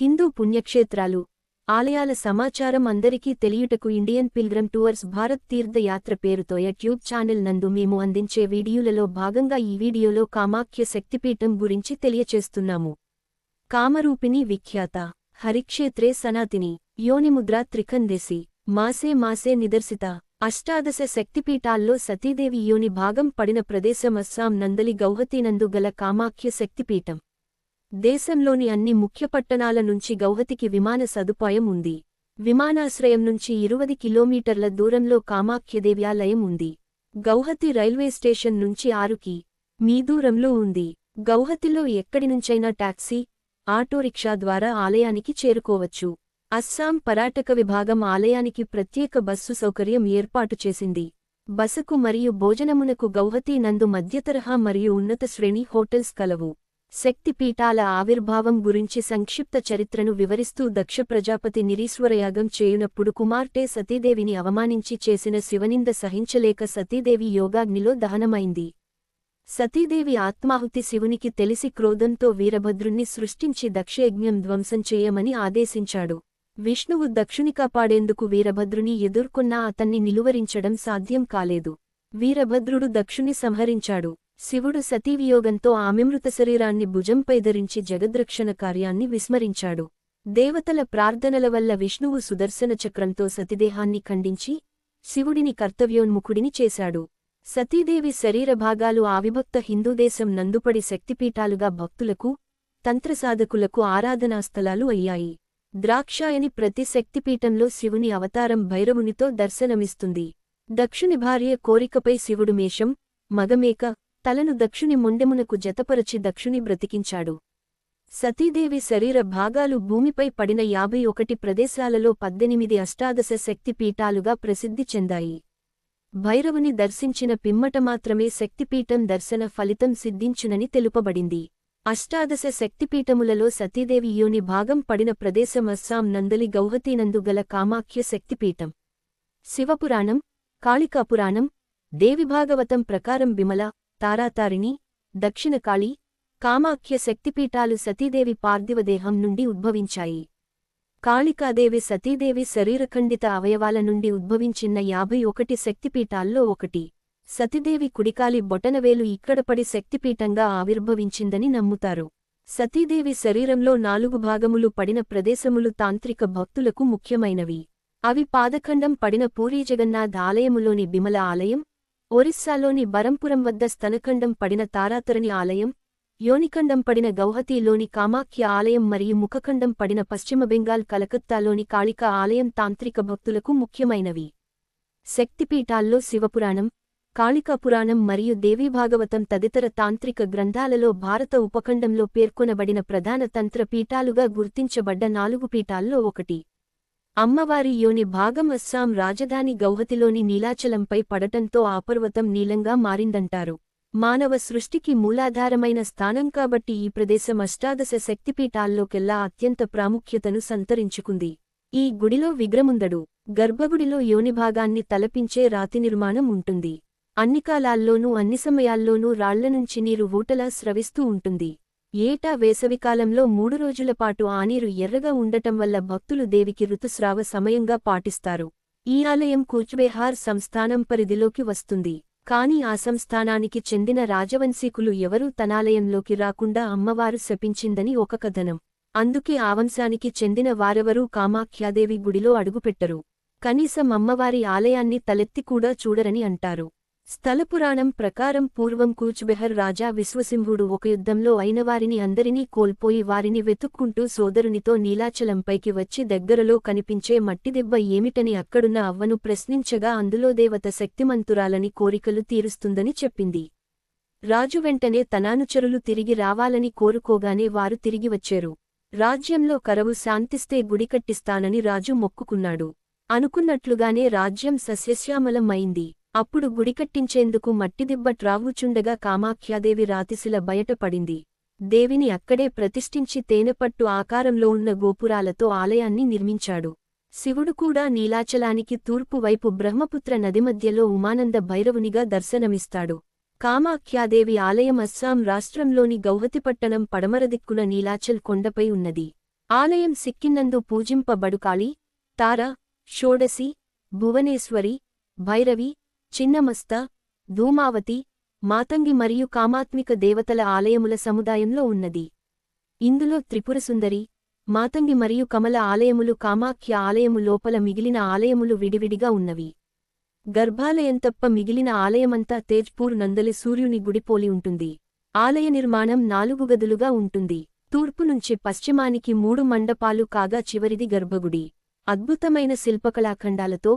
హిందూ పుణ్యక్షేత్రాలు. ఆలయాల సమాచారం అందరికీ తెలియుటకు ఇండియన్ పిల్గ్రమ్ టూర్స్ భారత్ తీర్థయాత్ర పేరుతో యూట్యూబ్ ఛానల్ నందు మేము అందించే వీడియోలలో భాగంగా ఈ వీడియోలో కామాఖ్య శక్తిపీఠం గురించి తెలియచేస్తున్నాము. కామరూపిణి విఖ్యాత హరిక్షేత్రే సనాతిని యోనిముద్ర త్రికందేశి మాసే మాసే నిదర్శిత అష్టాదశ శక్తిపీఠాల్లో సతీదేవి యోని భాగం పడిన ప్రదేశం అస్సాం నందలి గౌహతీనందు గల కామాఖ్య శక్తిపీఠం. దేశంలోని అన్ని ముఖ్య పట్టణాల నుంచి గౌహతికి విమాన సదుపాయం ఉంది. విమానాశ్రయం నుంచి ఇరువది కిలోమీటర్ల దూరంలో కామాఖ్యదేవ్యాలయం ఉంది. గౌహతి రైల్వే స్టేషన్ నుంచి ఆరుకి మీ దూరంలో ఉంది. గౌహతిలో ఎక్కడినుంచైనా టాక్సీ ఆటోరిక్షా ద్వారా ఆలయానికి చేరుకోవచ్చు. అస్సాం పర్యాటక విభాగం ఆలయానికి ప్రత్యేక బస్సు సౌకర్యం ఏర్పాటు చేసింది. బసకు మరియు భోజనమునకు గౌహతి నందు మధ్యతరహా మరియు ఉన్నత శ్రేణి హోటల్స్ కలవు. శక్తిపీఠాల ఆవిర్భావం గురించి సంక్షిప్త చరిత్రను వివరిస్తూ దక్ష ప్రజాపతి నిరీశ్వరయాగం చేయునప్పుడు కుమార్టె సతీదేవిని అవమానించి చేసిన శివనింద సహించలేక సతీదేవి యోగాగ్నిలో దహనమైంది. సతీదేవి ఆత్మాహుతి శివునికి తెలిసి క్రోధంతో వీరభద్రుణ్ణి సృష్టించి దక్షయజ్ఞం ధ్వంసం చేయమని ఆదేశించాడు. విష్ణువు దక్షుని కాపాడేందుకు వీరభద్రుని ఎదుర్కొన్నా అతన్ని నిలువరించడం సాధ్యం కాలేదు. వీరభద్రుడు దక్షుని సంహరించాడు. శివుడు సతీవియోగంతో ఆమెమృత శరీరాన్ని భుజంపై ధరించి జగద్రక్షణ కార్యాన్ని విస్మరించాడు. దేవతల ప్రార్థనల వల్ల విష్ణువు సుదర్శన చక్రంతో సతిదేహాన్ని ఖండించి శివుడిని కర్తవ్యోన్ముఖుడిని చేశాడు. సతీదేవి శరీర భాగాలు ఆవిభక్త హిందూదేశం నందుపడి శక్తిపీఠాలుగా భక్తులకు తంత్రసాధకులకు ఆరాధనాస్థలాలు అయ్యాయి. ద్రాక్షాయని ప్రతి శక్తిపీఠంలో శివుని అవతారం భైరవునితో దర్శనమిస్తుంది. దక్షుని భార్య కోరికపై శివుడు మేషం మగమేక తలను దక్షుని మొండెమునకు జతపరచి దక్షుని బ్రతికించాడు. సతీదేవి శరీర భాగాలు భూమిపై పడిన యాభై ఒకటి ప్రదేశాలలో పద్దెనిమిది అష్టాదశ శక్తిపీఠాలుగా ప్రసిద్ధి చెందాయి. భైరవుని దర్శించిన పిమ్మట మాత్రమే శక్తిపీఠం దర్శన ఫలితం సిద్ధించునని తెలుపబడింది. అష్టాదశ శక్తిపీఠములలో సతీదేవి యోని భాగం పడిన ప్రదేశం అస్సాం నందలి గౌహతీనందు గల కామాఖ్య శక్తిపీఠం. శివపురాణం కాళికాపురాణం దేవిభాగవతం ప్రకారం బిమల తారాతారిణి దక్షిణకాళి కామాఖ్య శక్తిపీఠాలు సతీదేవి పార్థివదేహం నుండి ఉద్భవించాయి. కాళికాదేవి సతీదేవి శరీరఖండిత అవయవాల నుండి ఉద్భవించిన యాభై ఒకటి శక్తిపీఠాల్లో ఒకటి. సతీదేవి కుడికాలి బొటనవేలు ఇక్కడపడి శక్తిపీఠంగా ఆవిర్భవించిందని నమ్ముతారు. సతీదేవి శరీరంలో నాలుగు భాగములు పడిన ప్రదేశములు తాంత్రిక భక్తులకు ముఖ్యమైనవి. అవి పాదఖండం పడిన పూరీ జగన్నాథ్ ఆలయములోని బిమల ఆలయం ఒరిస్సాలోని బరంపురం వద్ద స్తనఖండం పడిన తారాతరణి ఆలయం యోనిఖండం పడిన గౌహతిలోని కామాఖ్య ఆలయం మరియు ముఖఖండం పడిన పశ్చిమ బెంగాల్ కలకత్తాలోని కాళిక ఆలయం తాంత్రిక భక్తులకు ముఖ్యమైనవి. శక్తిపీఠాల్లో శివపురాణం కాళికాపురాణం మరియు దేవీభాగవతం తదితర తాంత్రిక గ్రంథాలలో భారత ఉపఖండంలో పేర్కొనబడిన ప్రధాన తంత్ర పీఠాలుగా గుర్తించబడ్డ నాలుగు పీఠాల్లో ఒకటి. అమ్మవారి యోని భాగం అస్సాం రాజధాని గౌహతిలోని నీలాచలంపై పడటంతో ఆ పర్వతం నీలంగా మారిందంటారు. మానవ సృష్టికి మూలాధారమైన స్థానం కాబట్టి ఈ ప్రదేశం అష్టాదశ శక్తిపీఠాల్లోకెల్లా అత్యంత ప్రాముఖ్యతను సంతరించుకుంది. ఈ గుడిలో విగ్రముందడు గర్భగుడిలో యోనిభాగాన్ని తలపించే రాతి నిర్మాణం ఉంటుంది. అన్ని కాలాల్లోనూ అన్ని సమయాల్లోనూ రాళ్ళనుంచి నీరు ఊటలా స్రవిస్తూ ఉంటుంది. ఏటా వేసవికాలంలో మూడు రోజుల పాటు ఆ నీరు ఎర్రగా ఉండటం వల్ల భక్తులు దేవికి ఋతుస్రావ సమయంగా పాటిస్తారు. ఈ ఆలయం కూచ్బెహార్ సంస్థానం పరిధిలోకి వస్తుంది. కాని ఆ సంస్థానానికి చెందిన రాజవంశీకులు ఎవరూ తనాలయంలోకి రాకుండా అమ్మవారు శపించిందని ఒక కథనం. అందుకే ఆ వంశానికి చెందిన వారెవరూ కామాఖ్యాదేవి గుడిలో అడుగుపెట్టరు. కనీసం అమ్మవారి ఆలయాన్ని తలెత్తి కూడా చూడరని అంటారు. స్థలపురాణం ప్రకారం పూర్వం కూచ్బెహర్ రాజా విశ్వసింహుడు ఒక యుద్ధంలో అయినవారిని అందరినీ కోల్పోయి వారిని వెతుక్కుంటూ సోదరునితో నీలాచలంపైకి వచ్చి దగ్గరలో కనిపించే మట్టిదెబ్బ ఏమిటని అక్కడున్న అవ్వను ప్రశ్నించగా అందులో దేవత శక్తిమంతురాలని కోరికలు తీరుస్తుందని చెప్పింది. రాజు వెంటనే తనానుచరులు తిరిగి రావాలని కోరుకోగానే వారు తిరిగి వచ్చారు. రాజ్యంలో కరవు శాంతిస్తే గుడికట్టిస్తానని రాజు మొక్కుకున్నాడు. అనుకున్నట్లుగానే రాజ్యం సస్యశ్యామలం అయింది అప్పుడు గుడికట్టించేందుకు మట్టిదిబ్బ ట్రావుచుండగా కామాఖ్యాదేవి రాతిశిల బయటపడింది దేవిని అక్కడే ప్రతిష్ఠించి తేనెపట్టు ఆకారంలో ఉన్న గోపురాలతో ఆలయాన్ని నిర్మించాడు. శివుడు కూడా నీలాచలానికి తూర్పువైపు బ్రహ్మపుత్ర నది మధ్యలో ఉమానంద భైరవునిగా దర్శనమిస్తాడు. కామాఖ్యాదేవి ఆలయం అస్సాం రాష్ట్రంలోని గౌహతిపట్టణం పడమరదిక్కున నీలాచల్ కొండపై ఉన్నది. ఆలయం సిక్కినందు పూజింపబడుకాళి తార షోడసి భువనేశ్వరి భైరవి చిన్నమస్త ధూమావతి మాతంగి మరియు కామాత్మిక దేవతల ఆలయముల సముదాయంలో ఉన్నది. ఇందులో త్రిపురసుందరి మాతంగి మరియు కమల ఆలయములు కామాఖ్య ఆలయము లోపల మిగిలిన ఆలయములు విడివిడిగా ఉన్నవి. గర్భాలయం తప్ప మిగిలిన ఆలయమంతా తేజ్పూర్ నందలి సూర్యుని గుడిపోలి ఉంటుంది. ఆలయ నిర్మాణం నాలుగు గదులుగా ఉంటుంది. తూర్పు నుంచి పశ్చిమానికి మూడు మండపాలు కాగా చివరిది గర్భగుడి. అద్భుతమైన శిల్పకళాఖండాలతో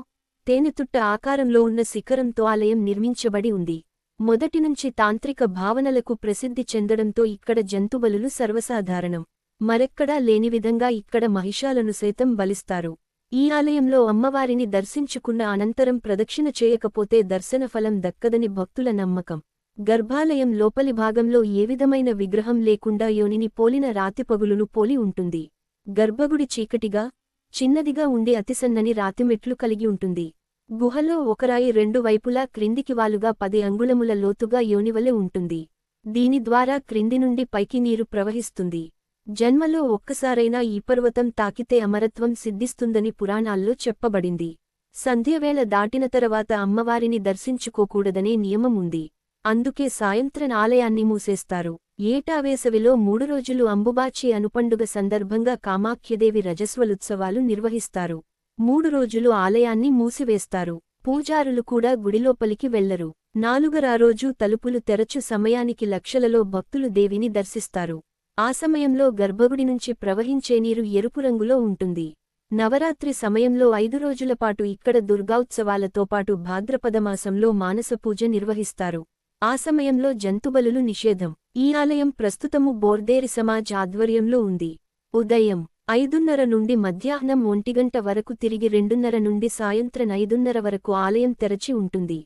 తేనెతుట్ట ఆకారంలో ఉన్న శిఖరంతో ఆలయం నిర్మించబడి ఉంది. మొదటినుంచి తాంత్రిక భావనలకు ప్రసిద్ధి చెందడంతో ఇక్కడ జంతుబలులు సర్వసాధారణం. మరెక్కడా లేని విధంగా ఇక్కడ మహిషాలను సైతం బలిస్తారు. ఈ ఆలయంలో అమ్మవారిని దర్శించుకున్న అనంతరం ప్రదక్షిణ చేయకపోతే దర్శనఫలం దక్కదని భక్తుల నమ్మకం. గర్భాలయం లోపలి భాగంలో ఏ విధమైన విగ్రహం లేకుండా యోనిని పోలిన రాతిపగులును పోలి ఉంటుంది. గర్భగుడి చీకటిగా చిన్నదిగా ఉండి అతిసన్నని రాతిమెట్లు కలిగి ఉంటుంది. గుహలో ఒకరాయి రెండు వైపులా క్రిందికి వాలుగా పది అంగుళముల లోతుగా యోనివలె ఉంటుంది. దీని ద్వారా క్రింది నుండి పైకి నీరు ప్రవహిస్తుంది. జన్మలో ఒక్కసారైనా ఈ పర్వతం తాకితే అమరత్వం సిద్ధిస్తుందని పురాణాల్లో చెప్పబడింది. సంధ్యవేళ దాటిన తర్వాత అమ్మవారిని దర్శించుకోకూడదనే నియమం ఉంది. అందుకే సాయంత్రం ఆలయాన్ని మూసేస్తారు. ఏటా వేసవిలో మూడు రోజులు అంబుబాచి అనుపండుగ సందర్భంగా కామాఖ్యదేవి రజస్వలుత్సవాలు నిర్వహిస్తారు. మూడు రోజులు ఆలయాన్ని మూసివేస్తారు. పూజారులు కూడా గుడిలోపలికి వెళ్ళరు నాలుగరా రోజు తలుపులు తెరచు సమయానికి లక్షలలో భక్తులు దేవిని దర్శిస్తారు. ఆ సమయంలో గర్భగుడి నుంచి ప్రవహించే నీరు ఎరుపు రంగులో ఉంటుంది. నవరాత్రి సమయంలో ఐదు రోజుల పాటు ఇక్కడ దుర్గాఉత్సవాలతో పాటు భాద్రపదమాసంలో మానసపూజ నిర్వహిస్తారు. ఆ సమయంలో జంతుబలులు నిషేధం. ఈ ఆలయం ప్రస్తుతము బోర్దేరి సమాజ్ ఆధ్వర్యంలో ఉంది. ఉదయం ఐదున్నర నుండి మధ్యాహ్నం ఒంటిగంట వరకు తిరిగి రెండున్నర నుండి సాయంత్రం ఐదున్నర వరకు ఆలయం తెరచి ఉంటుంది.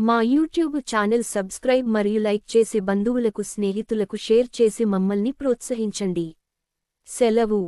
మా యూట్యూబ్ ఛానల్ సబ్స్క్రైబ్ మరియు లైక్ చేసి బంధువులకు స్నేహితులకు షేర్ చేసి మమ్మల్ని ప్రోత్సహించండి. సెలవు.